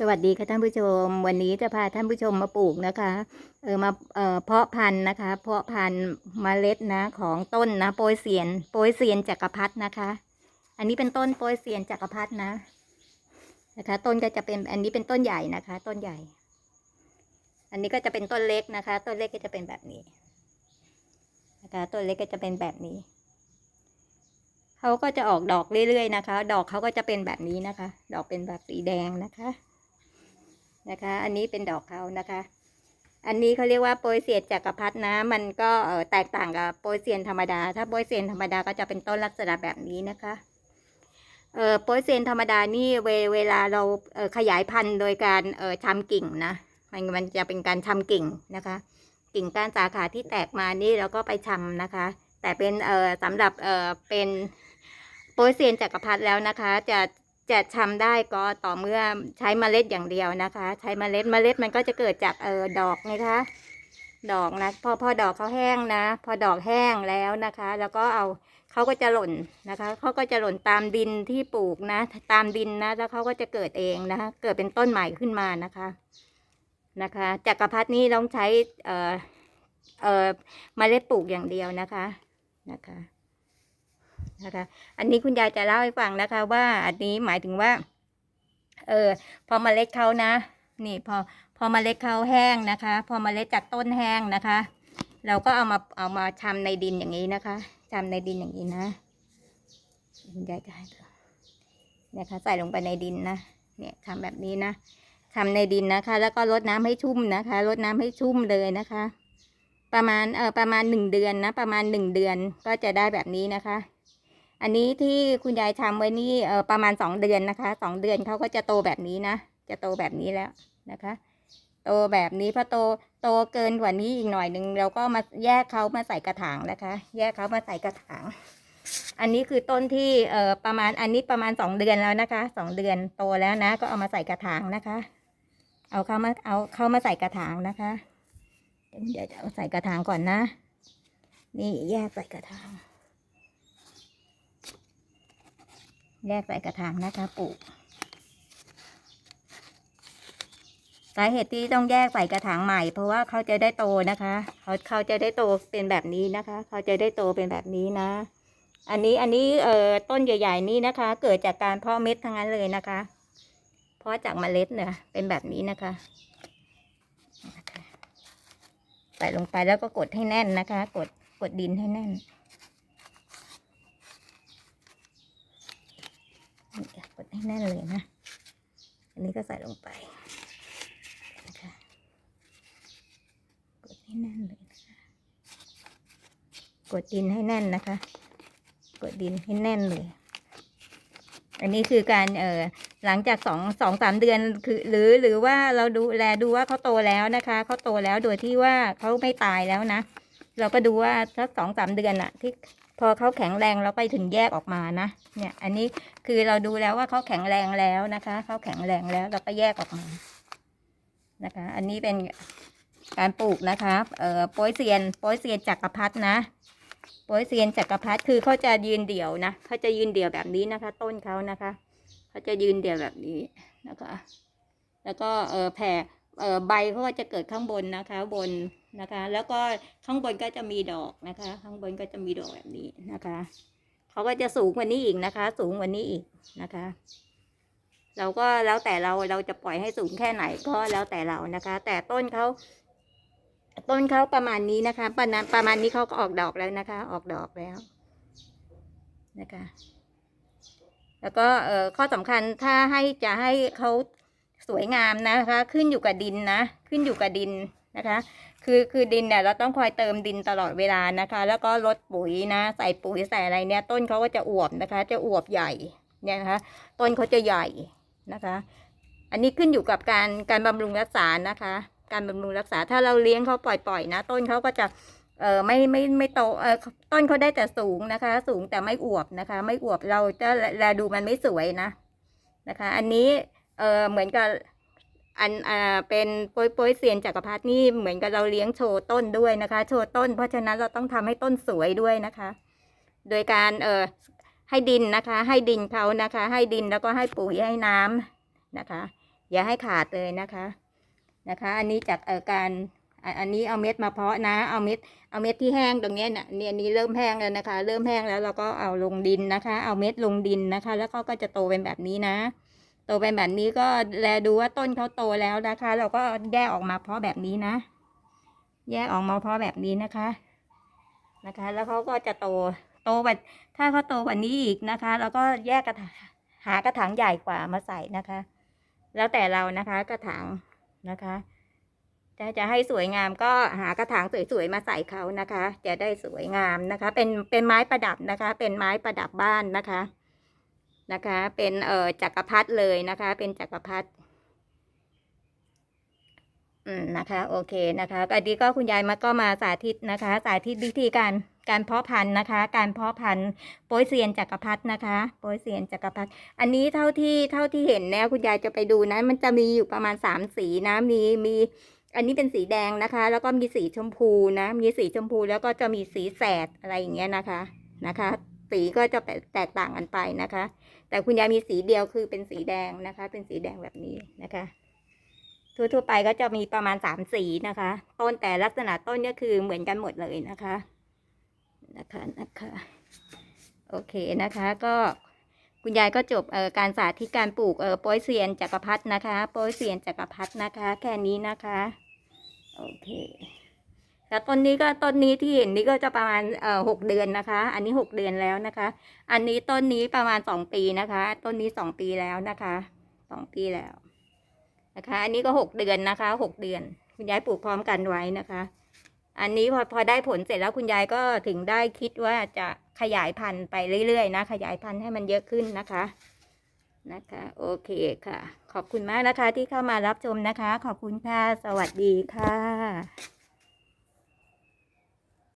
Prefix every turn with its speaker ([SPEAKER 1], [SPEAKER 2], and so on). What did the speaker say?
[SPEAKER 1] สวัสดีค่ะท่านผู้ชม วันนี้จะพาท่านผู้ชมมาปลูกนะคะเออมาเออเพาะพันธุ์นะคะ เพาะพันธุ์เมล็ดนะของต้นนะโปยเซียนโปยเซียนจักรพรรดินะคะ อันนี้เป็นต้นโปยเซียนจักรพรรดินะนะคะ ต้นก็จะเป็นอันนี้เป็นต้นใหญ่นะคะ ต้นใหญ่ อันนี้ก็จะเป็นต้นเล็กนะคะ ต้นเล็กก็จะเป็นแบบนี้นะคะต้นเล็กก็จะเป็นแบบนี้เขาก็จะออกดอกเรื่อยๆนะคะ ดอกเขาก็จะเป็นแบบนี้นะคะ ดอกเป็นแบบสีแดงนะคะ นะคะ อันนี้เป็นดอกเขานะคะ อันนี้เขาเรียกว่าโปยเซียนจักรพรรดินะ มันก็แตกต่างกับโปยเซียนธรรมดา ถ้าโปยเซียนธรรมดาก็จะเป็นต้นลักษณะแบบนี้นะคะเอ่อโปยเซียนธรรมดานี่เวเวลาเราเอ่อขยายพันธุ์โดยการเอ่อชำกิ่งนะมันมันจะเป็นการชำกิ่งนะคะ กิ่งก้านสาขาที่แตกมานี่เราก็ไปชำนะคะ แต่เป็นเอ่อสำหรับเอ่อเป็นโปยเซียนจักรพรรดิแล้วนะคะ จะ จะชำได้ก็ต่อเมื่อใช้เมล็ดอย่างเดียวนะคะ ใช้เมล็ดเมล็ดมันก็จะเกิดจากเออดอกไงคะดอกนะพอพอดอกเขาแห้งนะ พอดอกแห้งแล้วนะคะ แล้วก็เอาเขาก็จะหล่นนะคะเขาก็จะหล่นตามดินที่ปลูกนะ ตามดินนะ แล้วเขาก็จะเกิดเองนะคะ เกิดเป็นต้นใหม่ขึ้นมานะคะนะคะจักรพรรดินี่ต้องใช้เอ่อเอ่อเมล็ดปลูกอย่างเดียวนะคะนะคะ นะคะ อันนี้คุณยายจะเล่าให้ฟังนะคะ ว่าอันนี้หมายถึงว่า เออพอเมล็ดเขานะ นี่พอพอเมล็ดเขาแห้งนะคะ พอเมล็ดจากต้นแห้งนะคะ เราก็เอามาเอามาชำในดินอย่างนี้นะคะชำในดินอย่างนี้นะคุณยายจะให้ดูเนี่ยค่ะใส่ลงไปในดินนะเนี่ยทำแบบนี้นะทำในดินนะคะ แล้วก็รดน้ำให้ชุ่มนะคะรดน้ำให้ชุ่มเลยนะคะ ประมาณเออประมาณหนึ่งเดือนนะ ประมาณหนึ่งเดือนก็จะได้แบบนี้นะคะ อันนี้ที่คุณยายทำไว้นี่เออประมาณสองเดือนนะคะสองเดือนเขาก็จะโตแบบนี้นะ จะโตแบบนี้แล้วนะคะ โตแบบนี้พอโตโตเกินกว่านี้อีกหน่อยหนึ่งเราก็มาแยกเขามาใส่กระถางนะคะ แยกเขามาใส่กระถาง อันนี้คือต้นที่เอ่อประมาณอันนี้ประมาณสองเดือนแล้วนะคะสองเดือนโตแล้วนะ ก็เอามาใส่กระถางนะคะ เอาเข้ามาเอาเข้ามาใส่กระถางนะคะ เดี๋ยวจะเอาใส่กระถางก่อนนะ นี่แยกใส่กระถาง แยกใส่กระถางนะคะปลูกสาเหตุที่ต้องแยกใส่กระถางใหม่ เพราะว่าเขาจะได้โตนะคะเขาเขาจะได้โตเป็นแบบนี้นะคะ เขาจะได้โตเป็นแบบนี้นะ อันนี้อันนี้เอ่อต้นใหญ่ ๆ นี่นะคะ เกิดจากการเพาะเม็ดทั้งนั้นเลยนะคะ เพาะจากเมล็ดเนี่ยเป็นแบบนี้นะคะใส่ลงไปแล้วก็กดให้แน่นนะคะ กดกดดินให้แน่น นี่ค่ะกด ให้แน่นเลยนะ อันนี้ก็ใส่ลงไปนะคะกดให้แน่นเลยนะคะ กดดินให้แน่นนะคะ กดดินให้แน่นเลย อันนี้คือการเอ่อหลังจากสองสองสามเดือนคือหรือหรือว่าเราดูแลดูว่าเขาโตแล้วนะคะเขาโตแล้วโดยที่ว่าเขาไม่ตายแล้วนะ เราก็ดูว่าสักสองสามเดือนอะที่ พอเขาแข็งแรงเราไปถึงแยกออกมานะเนี่ยอันนี้คือเราดูแล้วว่าเขาแข็งแรงแล้วนะคะเขาแข็งแรงแล้วเราก็แยกออกมานะคะ อันนี้เป็นการปลูกนะคะเอ่อโป้ยเซียนโป้ยเซียนจักรพรรดินะโป้ยเซียนจักรพรรดิคือเขาจะยืนเดี่ยวนะเขาจะยืนเดี่ยวแบบนี้นะคะ ต้นเขานะคะเขาจะยืนเดี่ยวแบบนี้นะคะ แล้วก็เอ่อแผ่เอ่อใบเขาก็จะเกิดข้างบนนะคะ บน นะคะ แล้วก็ข้างบนก็จะมีดอกนะคะ ข้างบนก็จะมีดอกแบบนี้นะคะเขาก็จะสูงกว่านี้อีกนะคะ สูงกว่านี้อีกนะคะ เราก็แล้วแต่เราเราจะปล่อยให้สูงแค่ไหนก็แล้วแต่เรานะคะ แต่ต้นเขาต้นเขาประมาณนี้นะคะประมาณประมาณนี้เขาก็ออกดอกแล้วนะคะ ออกดอกแล้วนะคะ แล้วก็เอ่อข้อสำคัญถ้าให้จะให้เขาสวยงามนะคะ ขึ้นอยู่กับดินนะ ขึ้นอยู่กับดินนะคะ คือคือดินเนี่ยเราต้องคอยเติมดินตลอดเวลานะคะ แล้วก็ลดปุ๋ยนะ ใส่ปุ๋ยใส่อะไรเนี่ย ต้นเขาก็จะอวบนะคะ จะอวบใหญ่เนี่ยนะคะ ต้นเขาจะใหญ่นะคะ อันนี้ขึ้นอยู่กับการการบำรุงรักษานะคะ การบำรุงรักษาถ้าเราเลี้ยงเขาปล่อยๆนะ ต้นเขาก็จะเออไม่ไม่ไม่โตเออต้นเขาได้แต่สูงนะคะ สูงแต่ไม่อวบนะคะ ไม่อวบเราจะแลดูมันไม่สวยนะนะคะ อันนี้เออเหมือนกับ อันอ่าเป็นโปยโปยเซียนจักรพรรดินี่เหมือนกับเราเลี้ยงโชว์ต้นด้วยนะคะ โชว์ต้น เพราะฉะนั้นเราต้องทำให้ต้นสวยด้วยนะคะ โดยการเออให้ดินนะคะ ให้ดินเขานะคะ ให้ดินแล้วก็ให้ปุ๋ยให้น้ำนะคะ อย่าให้ขาดเลยนะคะนะคะ อันนี้จากเอ่อการอันนี้เอาเม็ดมาเพาะนะ เอาเม็ด เอาเม็ดที่แห้งตรงนี้เนี่ยเนี่ยนี้เริ่มแห้งแล้วนะคะ เริ่มแห้งแล้วเราก็เอาลงดินนะคะ เอาเม็ดลงดินนะคะ แล้วก็ก็จะโตเป็นแบบนี้นะ โตเป็นแบบนี้ก็แลดูว่าต้นเขาโตแล้วนะคะ เราก็แยกออกมาเพาะแบบนี้นะ แยกออกมาเพาะแบบนี้นะคะ นะคะ แล้วเขาก็จะโตโตแบบถ้าเขาโตกว่านี้อีกนะคะเราก็แยกกระถางหากระถางใหญ่กว่ามาใส่นะคะ แล้วแต่เรานะคะกระถางนะคะจะจะให้สวยงามก็หากระถางสวยๆมาใส่เขานะคะ จะได้สวยงามนะคะ เป็นเป็นไม้ประดับนะคะ เป็นไม้ประดับบ้านนะคะ นะคะ เป็นเอ่อจักรพรรดิเลยนะคะ เป็นจักรพรรดิอืมนะคะโอเคนะคะก็ดีก็คุณยายมาก็มาสาธิตนะคะ สาธิตวิธีการการเพาะพันธุ์นะคะ การเพาะพันธุ์โป้ยเซียนจักรพรรดินะคะโป้ยเซียนจักรพรรดิอันนี้เท่าที่เท่าที่เห็นเนี่ยคุณยายจะไปดูนะมันจะมีอยู่ประมาณสามสีนะมีมี อันนี้เป็นสีแดงนะคะ แล้วก็มีสีชมพูนะ มีสีชมพูแล้วก็จะมีสีแสดอะไรอย่างเงี้ยนะคะนะคะ สีก็จะแตกต่างกันไปนะคะ แต่คุณยายมีสีเดียวคือเป็นสีแดงนะคะ เป็นสีแดงแบบนี้นะคะ ทั่วๆไปก็จะมีประมาณสามสีนะคะ ต้นแต่ลักษณะต้นก็คือเหมือนกันหมดเลยนะคะนะคะนะคะโอเคนะคะก็คุณยายก็จบเอ่อการสาธิตการปลูกเอ่อโป้ยเซียนจักรพรรดินะคะโป้ยเซียนจักรพรรดินะคะ แค่นี้นะคะ โอเค แล้วต้นนี้ก็ต้นนี้ที่เห็นนี่ก็จะประมาณเอ่อหกเดือนนะคะ อันนี้หกเดือนแล้วนะคะ อันนี้ต้นนี้ประมาณสองปีนะคะ ต้นนี้สองปีแล้วนะคะสองปีแล้วนะคะ อันนี้ก็หกเดือนนะคะหกเดือน คุณยายปลูกพร้อมกันไว้นะคะ อันนี้พอพอได้ผลเสร็จแล้วคุณยายก็ถึงได้คิดว่าจะขยายพันธุ์ไปเรื่อยๆนะ ขยายพันธุ์ให้มันเยอะขึ้นนะคะนะคะ โอเคค่ะ ขอบคุณมากนะคะที่เข้ามารับชมนะคะ ขอบคุณค่ะ สวัสดีค่ะ